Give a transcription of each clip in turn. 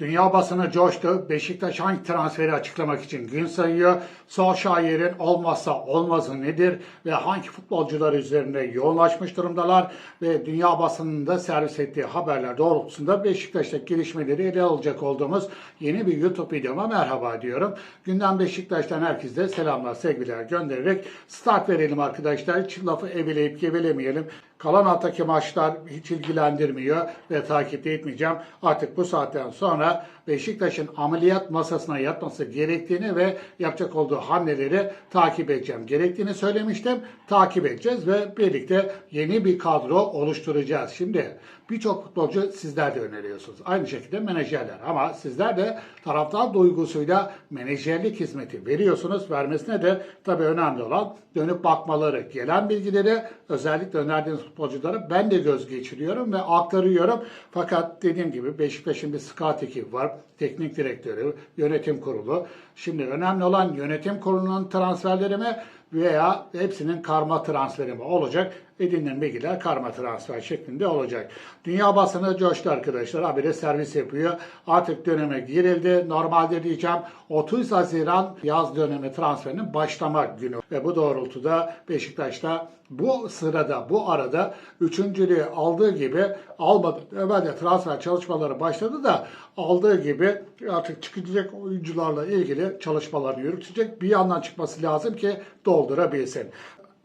Dünya basını coştu. Beşiktaş hangi transferi açıklamak için gün sayıyor? Solskjaer'in olmazsa olmazı nedir? Ve hangi futbolcular üzerinde yoğunlaşmış durumdalar? Ve dünya basınında servis ettiği haberler doğrultusunda Beşiktaş'taki gelişmeleri ele alacak olduğumuz yeni bir YouTube videoma merhaba diyorum. Günden Beşiktaş'tan herkese selamlar, sevgiler göndererek start verelim arkadaşlar. Hiç lafı eveleyip gevelemeyelim. Kalan haftaki maçlar hiç ilgilendirmiyor ve takip etmeyeceğim. Artık bu saatten sonra Beşiktaş'ın ameliyat masasına yatması gerektiğini ve yapacak olduğu hamleleri takip edeceğim. Gerektiğini söylemiştim. Takip edeceğiz ve birlikte yeni bir kadro oluşturacağız. Şimdi birçok futbolcu sizler de öneriyorsunuz. Aynı şekilde menajerler ama sizler de taraftar duygusuyla menajerlik hizmeti veriyorsunuz. Vermesine de tabii önemli olan dönüp bakmaları. Gelen bilgileri özellikle önerdiğiniz futbolculara ben de göz geçiriyorum ve aktarıyorum. Fakat dediğim gibi Beşiktaş'ın bir scout ekibi var. Teknik direktörü, yönetim kurulu. Şimdi önemli olan yönetim kurulunun transferleri mi veya hepsinin karma transferi mi olacak? Edinilen bilgiler karma transfer şeklinde olacak. Dünya basını coştu arkadaşlar. Habire servis yapıyor. Artık döneme girildi. Normalde diyeceğim 30 Haziran yaz dönemi transferinin başlama günü. Ve bu doğrultuda Beşiktaş'ta bu sırada, bu arada üçüncülüğü aldığı gibi almadı. Evvelde transfer çalışmaları başladı da aldığı gibi artık çıkacak oyuncularla ilgili çalışmalarını yürütecek. Bir yandan çıkması lazım ki doldurabilsin.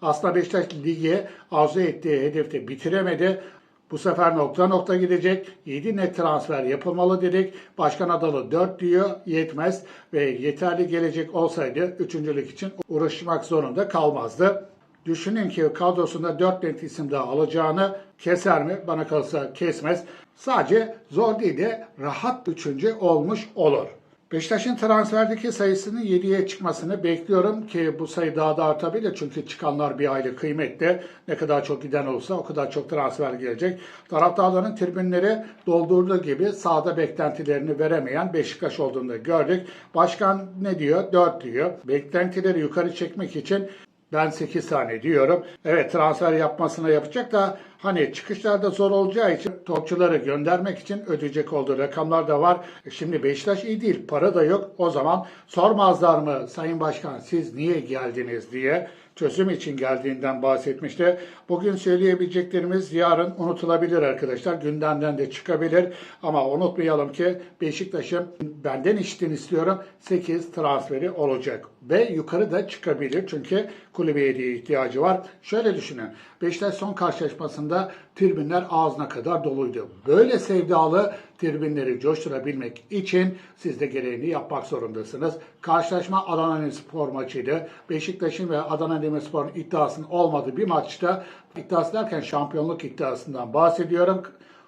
Aslında Beşiktaş ligi arzu ettiği hedefte bitiremedi. Bu sefer nokta nokta gidecek. 7 net transfer yapılmalı dedik. Başkan Adalı 4 diyor. Yetmez. Ve yeterli gelecek olsaydı üçüncülük için uğraşmak zorunda kalmazdı. Düşünün ki kadrosunda 4 net isim daha alacağını keser mi? Bana kalırsa kesmez. Sadece zor değil de rahat üçüncü olmuş olur. Beşiktaş'ın transferdeki sayısının 7'ye çıkmasını bekliyorum ki bu sayı daha da artabilir. Çünkü çıkanlar bir aile kıymetli. Ne kadar çok giden olsa o kadar çok transfer gelecek. Taraftarların tribünleri doldurduğu gibi sahada beklentilerini veremeyen Beşiktaş olduğunu da gördük. Başkan ne diyor? 4 diyor. Beklentileri yukarı çekmek için ben 8 tane diyorum. Evet transfer yapmasına yapacak da hani çıkışlarda zor olacağı için topçuları göndermek için ödeyecek olduğu rakamlar da var. E Şimdi Beşiktaş iyi değil. Para da yok. O zaman sormazlar mı Sayın Başkan siz niye geldiniz diye çözüm için geldiğinden bahsetmişti. Bugün söyleyebileceklerimiz yarın unutulabilir arkadaşlar. Gündemden de çıkabilir. Ama unutmayalım ki Beşiktaş'ın benden işittiğini istiyorum 8 transferi olacak. Ve yukarı da çıkabilir. Çünkü kulübeye de ihtiyacı var. Şöyle düşünün. Beşiktaş son karşılaşmasında tribünler ağzına kadar doluydu. Böyle sevdalı tribünleri coşturabilmek için siz de gereğini yapmak zorundasınız. Karşılaşma Adana Demirspor maçıydı. Beşiktaş'ın ve Adana Demirspor'un iddiasının olmadığı bir maçta iddiası derken şampiyonluk iddiasından bahsediyorum.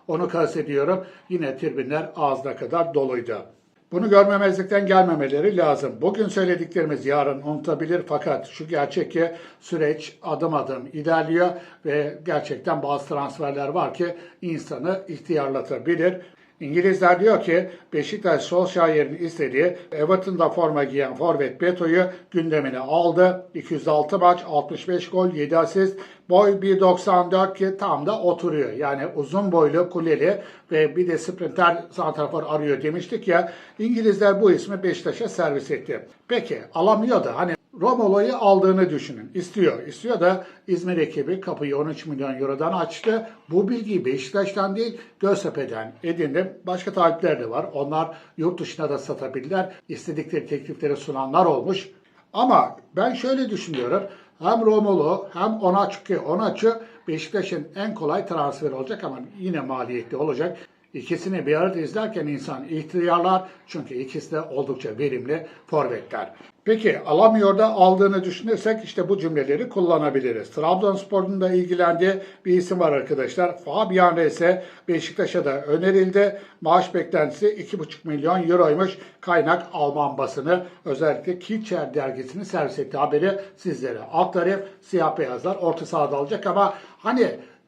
Onu kastediyorum. Yine tribünler ağzına kadar doluydu. Bunu görmemezlikten gelmemeleri lazım. Bugün söylediklerimiz yarın unutabilir fakat şu gerçek ki süreç adım adım ilerliyor ve gerçekten bazı transferler var ki insanı ihtiyarlatabilir. İngilizler diyor ki Beşiktaş Solskjaer'in istediği Everton'da forma giyen forvet Beto'yu gündemine aldı. 206 maç, 65 gol, 7 asist, boy 1.94 ki tam da oturuyor. Yani uzun boylu, kuleli ve bir de sprinter santrafor arıyor demiştik ya. İngilizler bu ismi Beşiktaş'a servis etti. Peki alamıyor da hani Romolo'yu aldığını düşünün. İstiyor. İstiyor da İzmir ekibi kapıyı 13 milyon eurodan açtı. Bu bilgiyi Beşiktaş'tan değil Göztepe'den edindim. Başka talipler de var. Onlar yurt dışına da satabilirler. İstedikleri teklifleri sunanlar olmuş. Ama ben şöyle düşünüyorum. Hem Romolo hem Onaçu ki Onaçu Beşiktaş'ın en kolay transferi olacak ama yine maliyetli olacak. İkisini bir arada izlerken insan ihtiyarlar çünkü ikisi de oldukça verimli forvetler. Peki alamıyor da aldığını düşünürsek işte bu cümleleri kullanabiliriz. Trabzonspor'un da ilgilendiği bir isim var arkadaşlar. Fabian Reis'e Beşiktaş'a da önerildi. Maaş beklentisi 2,5 milyon euroymuş. Kaynak Alman basını özellikle Kilcher dergisini servis etti haberi sizlere aktarayım. Siyah beyazlar orta sahada alacak ama hani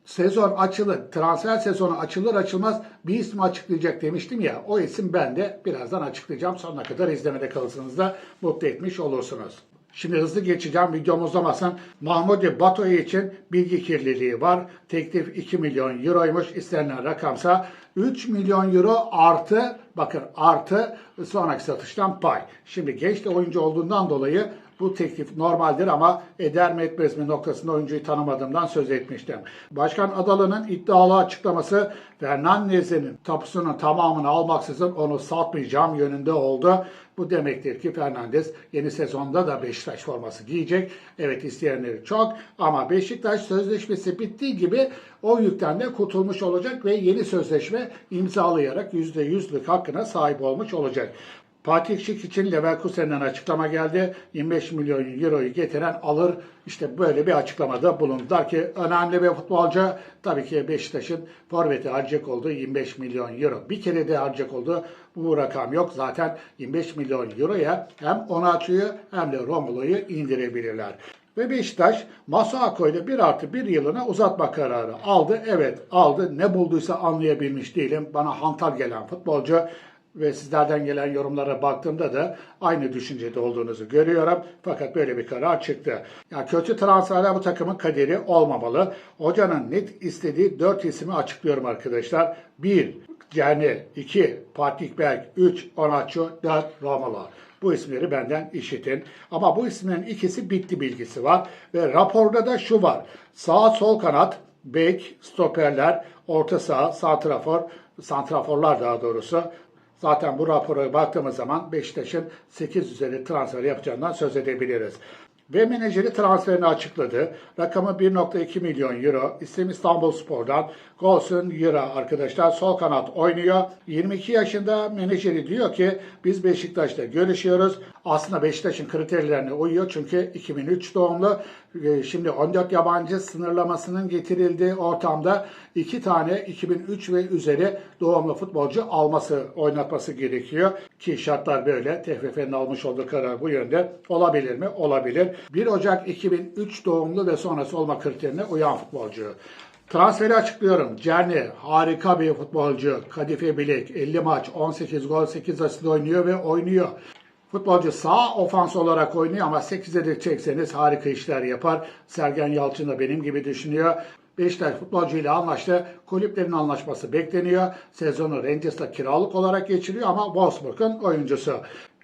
sezon açılır, transfer sezonu açılır açılmaz bir isim açıklayacak demiştim ya. O isim ben de birazdan açıklayacağım. Sonuna kadar izlemede kalırsınız da mutlu etmiş olursunuz. Şimdi hızlı geçeceğim videom uzamasın. Mahmudi Batoy için bilgi kirliliği var. Teklif 2 milyon euroymuş. İstenilen rakamsa 3 milyon euro artı Bakın artı sonraki satıştan pay. Şimdi genç de oyuncu olduğundan dolayı bu teklif normaldir ama eder mi etmez mi noktasında oyuncuyu tanımadığımdan söz etmiştim. Başkan Adalı'nın iddialı açıklaması Fernandez'in tapusunun tamamını almaksızın onu satmayacağım yönünde oldu. Bu demektir ki Fernandez yeni sezonda da Beşiktaş forması giyecek. Evet isteyenleri çok ama Beşiktaş sözleşmesi bittiği gibi o yükten de kurtulmuş olacak ve yeni sözleşme imzalayarak %100'lük hakkına sahip olmuş olacak. Fatih Şik için Leverkusen'den açıklama geldi. 25 milyon euroyu getiren alır. İşte böyle bir açıklamada bulundular ki önemli bir futbolcu tabii ki Beşiktaş'ın forveti harcayacak olduğu 25 milyon euro. Bir kere de harcayacak olduğu bu rakam yok. Zaten 25 milyon euroya hem Onaçu'yu hem de Romulo'yu indirebilirler. Ve Beşiktaş Masuako ile 1 artı 1 yılına uzatma kararı aldı. Evet aldı. Ne bulduysa anlayabilmiş değilim. Bana hantal gelen futbolcu ve sizlerden gelen yorumlara baktığımda da aynı düşüncede olduğunuzu görüyorum. Fakat böyle bir karar çıktı. Ya kötü transferler bu takımın kaderi olmamalı. Hocanın net istediği 4 ismi açıklıyorum arkadaşlar. 1. Cerni 2. Fatih Berk 3. Onaço 4. Romalı. Bu isimleri benden işitin. Ama bu isimlerin ikisi bitti bilgisi var. Ve raporda da şu var. Sağ sol kanat, bek, stoperler, orta saha, santrafor, santraforlar daha doğrusu Zaten bu rapora baktığımız zaman Beşiktaş'ın 8 üzeri transfer yapacağından söz edebiliriz. Ve menajeri transferini açıkladı. Rakamı 1.2 milyon euro. İstem İstanbul Spor'dan. Golsun Euro arkadaşlar. Sol kanat oynuyor. 22 yaşında menajeri diyor ki biz Beşiktaş'ta görüşüyoruz. Aslında Beşiktaş'ın kriterlerine uyuyor. Çünkü 2003 doğumlu. Ee, Şimdi 14 yabancı sınırlamasının getirildiği ortamda iki tane 2003 ve üzeri doğumlu futbolcu alması, oynatması gerekiyor. Ki şartlar böyle. TFF'nin almış olduğu karar bu yönde. Olabilir mi? Olabilir. 1 Ocak 2003 doğumlu ve sonrası olma kriterine uyan futbolcu. Transferi açıklıyorum. Cerni harika bir futbolcu. Kadife Bilek 50 maç 18 gol 8 asist oynuyor ve oynuyor. Futbolcu sağ ofans olarak oynuyor ama 8'e de çekseniz harika işler yapar. Sergen Yalçın da benim gibi düşünüyor. Beşiktaş futbolcuyla anlaştı. Kulüplerin anlaşması bekleniyor. Sezonu Rangers'la kiralık olarak geçiriyor ama Wolfsburg'un oyuncusu.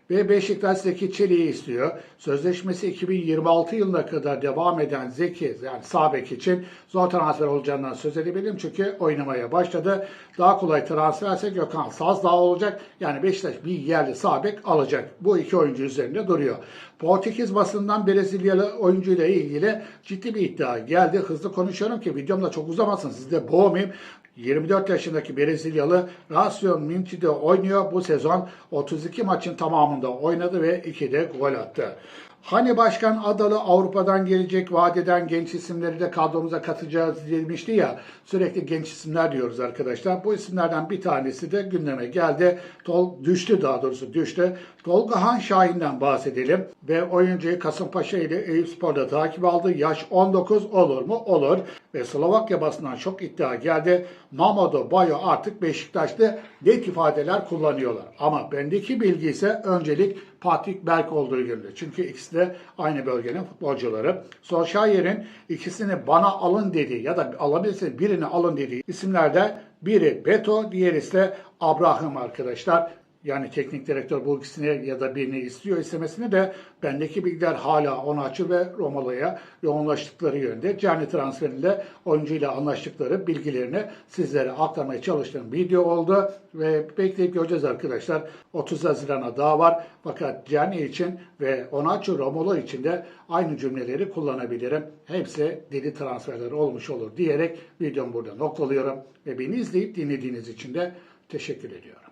Ve Beşiktaş Zeki Çelik'i istiyor. Sözleşmesi 2026 yılına kadar devam eden Zeki yani sağ bek için zor transfer olacağından söz edebilirim. Çünkü oynamaya başladı. Daha kolay transferse Gökhan Sazdağ olacak. Yani Beşiktaş bir yerli sağ bek alacak. Bu iki oyuncu üzerinde duruyor. Portekiz basından Brezilyalı oyuncuyla ilgili ciddi bir iddia geldi. Hızlı konuşuyorum ki videomda çok uzamasın. Siz de boğmayayım. 24 yaşındaki Brezilyalı Racion Minti'de oynuyor. Bu sezon 32 maçın tamamında oynadı ve 2'de gol attı. Hani Başkan Adalı Avrupa'dan gelecek vadeden genç isimleri de kadromuza katacağız demişti ya. Sürekli genç isimler diyoruz arkadaşlar. Bu isimlerden bir tanesi de gündeme geldi. Tol düştü daha doğrusu düştü. Tolga Han Şahin'den bahsedelim. Ve oyuncuyu Kasımpaşa ile Eyüp Spor'da takip aldı. Yaş 19 olur mu? Olur. Ve Slovakya basından çok iddia geldi. Mamadou Bayo artık Beşiktaş'ta net ifadeler kullanıyorlar. Ama bendeki bilgi ise öncelik Patrick Berk olduğu yönde. Çünkü ikisi de aynı bölgenin futbolcuları. Solskjaer'in ikisini bana alın dediği ya da alabilirsiniz birini alın dediği isimlerde biri Beto, diğeri ise Abraham arkadaşlar. Yani teknik direktör bu ya da birini istiyor istemesini de bendeki bilgiler hala Onaçı ve Romalı'ya yoğunlaştıkları yönde. Cani transferinde oyuncuyla anlaştıkları bilgilerini sizlere aktarmaya çalıştığım video oldu. Ve bekleyip göreceğiz arkadaşlar. 30 Haziran'a daha var. Fakat Cani için ve Onaçı Romalı için de aynı cümleleri kullanabilirim. Hepsi deli transferler olmuş olur diyerek videomu burada noktalıyorum. Ve beni izleyip dinlediğiniz için de teşekkür ediyorum.